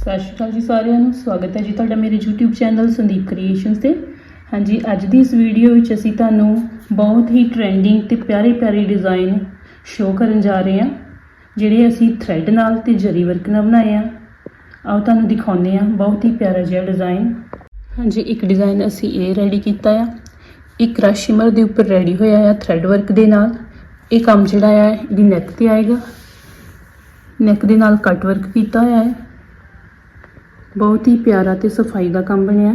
ਸਤਿ ਸ਼੍ਰੀ ਅਕਾਲ ਜੀ ਸਾਰਿਆਂ ਨੂੰ। ਸਵਾਗਤ ਹੈ ਜੀ ਤੁਹਾਡਾ ਮੇਰੇ YouTube ਚੈਨਲ ਸੰਦੀਪ ਕ੍ਰੀਏਸ਼ਨਸ ਤੇ। ਹਾਂਜੀ, ਅੱਜ ਦੀ ਇਸ ਵੀਡੀਓ ਵਿੱਚ ਅਸੀਂ ਤੁਹਾਨੂੰ ਬਹੁਤ ਹੀ ਟ੍ਰੈਂਡਿੰਗ ਤੇ ਪਿਆਰੇ ਪਿਆਰੇ ਡਿਜ਼ਾਈਨ ਸ਼ੋਅ ਕਰਨ ਜਾ ਰਹੇ ਹਾਂ, ਜਿਹੜੇ ਅਸੀਂ ਥ੍ਰੈਡ ਨਾਲ ਤੇ ਜਰੀ ਵਰਕ ਨਾਲ ਬਣਾਏ ਆ ਆਓ ਤੁਹਾਨੂੰ ਦਿਖਾਉਂਦੇ ਆ ਬਹੁਤ ਹੀ ਪਿਆਰਾ ਜਿਹਾ ਡਿਜ਼ਾਈਨ ਹਾਂਜੀ, ਇੱਕ ਡਿਜ਼ਾਈਨ ਅਸੀਂ ਇਹ ਰੈਡੀ ਕੀਤਾ ਆ। ਇੱਕ ਰਸ਼ ਸ਼ਿਮਰ ਦੇ ਉੱਪਰ ਰੈਡੀ ਹੋਇਆ ਆ ਥ੍ਰੈਡ ਵਰਕ ਦੇ ਨਾਲ। ਇਹ ਕੰਮ ਜਿਹੜਾ ਆ, ਇਹਦੀ ਨੈਕ ਤੇ ਆਏਗਾ। ਨੈਕ ਦੇ ਨਾਲ ਕਟ ਵਰਕ ਕੀਤਾ ਹੋਇਆ ਹੈ ਬਹੁਤ ਹੀ ਪਿਆਰਾ ਤੇ ਸਫ਼ਾਈ ਦਾ ਕੰਮ ਬਣਿਆ।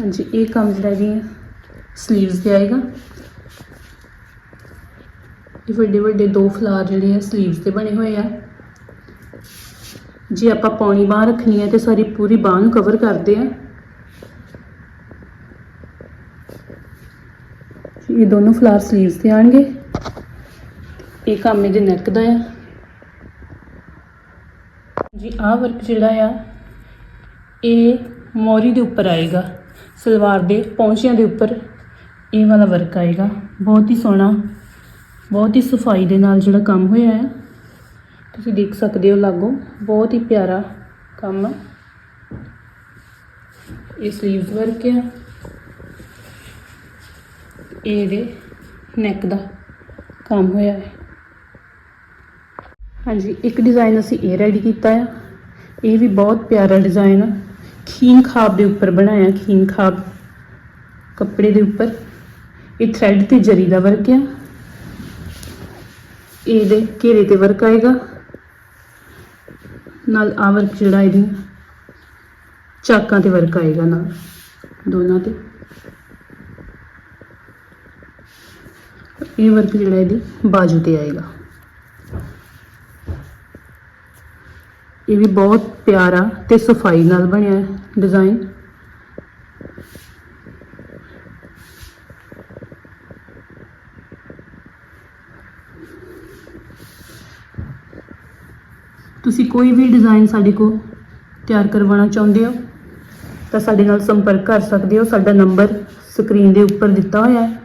ਹਾਂਜੀ, ਇਹ ਕੰਮ ਜਿਹੜਾ ਵੀ ਸਲੀਵਸ ਤੇ ਆਏਗਾ। ਇਹ ਵੱਡੇ ਵੱਡੇ ਦੋ ਫਲਾਰ ਜਿਹੜੇ ਆ ਸਲੀਵਸ ਤੇ ਬਣੇ ਹੋਏ ਆ। ਜੇ ਆਪਾਂ ਪਾਣੀ ਬਾਹ ਰੱਖਣੀ ਹੈ ਤੇ ਸਾਰੀ ਪੂਰੀ ਬਾਹ ਨੂੰ ਕਵਰ ਕਰਦੇ ਆ। ਇਹ ਦੋਨੋਂ ਫਲਾਰ ਸਲੀਵਸ ਤੇ ਆਣਗੇ। ਇਹ ਕੰਮ ਇਹਦੇ ਨੈਕ ਦਾ ਆ? ਜੀ, ਆਹ ਵਰਕ ਜਿਹੜਾ ਆ, ਇਹ ਮੋਰੀ ਦੇ ਉੱਪਰ ਆਏਗਾ, ਸਲਵਾਰ ਦੇ ਪੌਂਚਿਆਂ ਦੇ ਉੱਪਰ ਇਹ ਵਾਲਾ ਵਰਕ ਆਏਗਾ। ਬਹੁਤ ਹੀ ਸੋਹਣਾ, ਬਹੁਤ ਹੀ ਸਫ਼ਾਈ ਦੇ ਨਾਲ ਜਿਹੜਾ ਕੰਮ ਹੋਇਆ ਹੈ ਤੁਸੀਂ ਦੇਖ ਸਕਦੇ ਹੋ ਲਾਗੋ, ਬਹੁਤ ਹੀ ਪਿਆਰਾ ਕੰਮ। ਇਹ 슬ੀਵਸ ਵਰਕ ਆ। ਇਹਦੇ ਨੈਕ ਦਾ ਕੰਮ ਹੋਇਆ ਹੈ ਹਾਂਜੀ, ਇੱਕ ਡਿਜ਼ਾਈਨ ਅਸੀਂ ਇਹ ਰੈਡੀ ਕੀਤਾ ਆ। ਇਹ ਵੀ ਬਹੁਤ ਪਿਆਰਾ ਡਿਜ਼ਾਈਨ ਆ। ਖੀਨ ਖਾਬ ਦੇ ਉੱਪਰ ਬਣਾਇਆ, ਖੀਨ ਖਾਬ ਕੱਪੜੇ ਦੇ ਉੱਪਰ। ਇਹ ਥ੍ਰੈਡ ਤੇ ਜਰੀ ਦਾ ਵਰਕ ਆ। ਇਹਦੇ ਘੇਰੇ ਤੇ ਵਰਕ ਆਏਗਾ। ਨਾਲ ਆ ਵਰਕ ਜਿਹੜਾ ਇਹਦੀ ਚਾਕਾਂ ਤੇ ਵਰਕ ਆਏਗਾ ਨਾਲ, ਦੋਨਾਂ ਤੇ। ਇਹ ਵਰਕ ਜਿਹੜਾ ਇਹਦੀ ਬਾਜੂ ਤੇ ਆਏਗਾ। ਇਹ ਵੀ ਬਹੁਤ ਪਿਆਰਾ ਤੇ ਸਫ਼ਾਈ ਨਾਲ ਬਣਿਆ ਡਿਜ਼ਾਈਨ ਤੁਸੀਂ ਕੋਈ ਵੀ ਡਿਜ਼ਾਈਨ ਸਾਡੇ ਕੋਲ ਤਿਆਰ ਕਰਵਾਉਣਾ ਚਾਹੁੰਦੇ ਹੋ, ਤਾਂ ਸਾਡੇ ਨਾਲ ਸੰਪਰਕ ਕਰ ਸਕਦੇ ਹੋ। ਸਾਡਾ ਨੰਬਰ ਸਕਰੀਨ ਦੇ ਉੱਪਰ ਦਿੱਤਾ ਹੋਇਆ ਹੈ।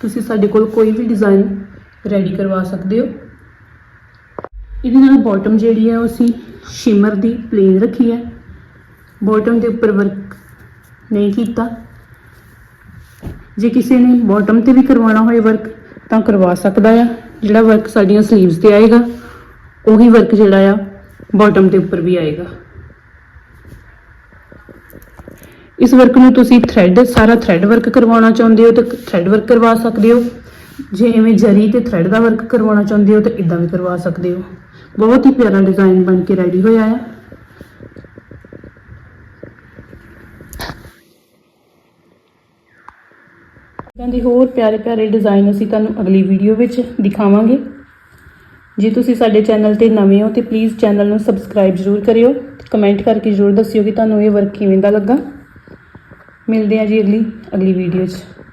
ਤੁਸੀਂ ਸਾਡੇ ਕੋਲ ਕੋਈ ਵੀ ਡਿਜ਼ਾਈਨ ਰੈਡੀ ਕਰਵਾ ਸਕਦੇ ਹੋ। ਇਹਦੇ ਨਾਲ ਬਾਟਮ ਜਿਹੜੀ ਹੈ ਉਹ ਅਸੀਂ ਸ਼ਿਮਰ ਦੀ ਪਲੇਨ ਰੱਖੀ ਹੈ। ਬਾਟਮ ਦੇ ਉੱਪਰ ਵਰਕ ਨਹੀਂ ਕੀਤਾ। ਜੇ ਕਿਸੇ ਨੇ ਬਾਟਮ ਤੇ ਵੀ ਕਰਵਾਉਣਾ ਹੋਏ ਵਰਕ ਤਾਂ ਕਰਵਾ ਸਕਦਾ ਆ। ਜਿਹੜਾ ਵਰਕ ਸਾਡੀਆਂ 슬ੀਵਸ ਤੇ ਆਏਗਾ, ਉਹੀ ਵਰਕ ਜਿਹੜਾ ਆ ਬਾਟਮ ਦੇ ਉੱਪਰ ਵੀ ਆਏਗਾ। ਇਸ ਵਰਕ ਨੂੰ ਤੁਸੀਂ ਥ੍ਰੈਡ ਸਾਰਾ ਥ੍ਰੈਡ ਵਰਕ ਕਰਵਾਉਣਾ ਚਾਹੁੰਦੇ ਹੋ, ਤਾਂ ਥ੍ਰੈਡ ਵਰਕ ਕਰਵਾ ਸਕਦੇ ਹੋ। ਜੇ ਐਵੇਂ ਜਰੀ ਤੇ ਥ੍ਰੈਡ ਦਾ ਵਰਕ ਕਰਵਾਉਣਾ ਚਾਹੁੰਦੇ ਹੋ, ਤਾਂ ਇਦਾਂ ਵੀ ਕਰਵਾ ਸਕਦੇ ਹੋ। ਬਹੁਤ ਹੀ ਪਿਆਰਾ ਡਿਜ਼ਾਈਨ ਬਣ ਕੇ ਰੈਡੀ ਹੋਇਆ ਹੈ। ਇਦਾਂ ਦੇ ਹੋਰ ਪਿਆਰੇ ਪਿਆਰੇ ਡਿਜ਼ਾਈਨ ਅਸੀਂ ਤੁਹਾਨੂੰ ਅਗਲੀ ਵੀਡੀਓ ਵਿੱਚ ਦਿਖਾਵਾਂਗੇ। ਜੇ ਤੁਸੀਂ ਸਾਡੇ ਚੈਨਲ ਤੇ ਨਵੇਂ ਹੋ ਤੇ ਪਲੀਜ਼ ਚੈਨਲ ਨੂੰ ਸਬਸਕ੍ਰਾਈਬ ਜ਼ਰੂਰ ਕਰਿਓ ਕਮੈਂਟ ਕਰਕੇ ਜ਼ਰੂਰ ਦੱਸਿਓ ਕਿ ਤੁਹਾਨੂੰ ਇਹ ਵਰਕ ਕਿਵੇਂ ਦਾ ਲੱਗਾ। ਮਿਲਦੇ ਹਾਂ ਜੀ ਅਗਲੀ ਅਗਲੀ ਵੀਡੀਓ 'ਚ।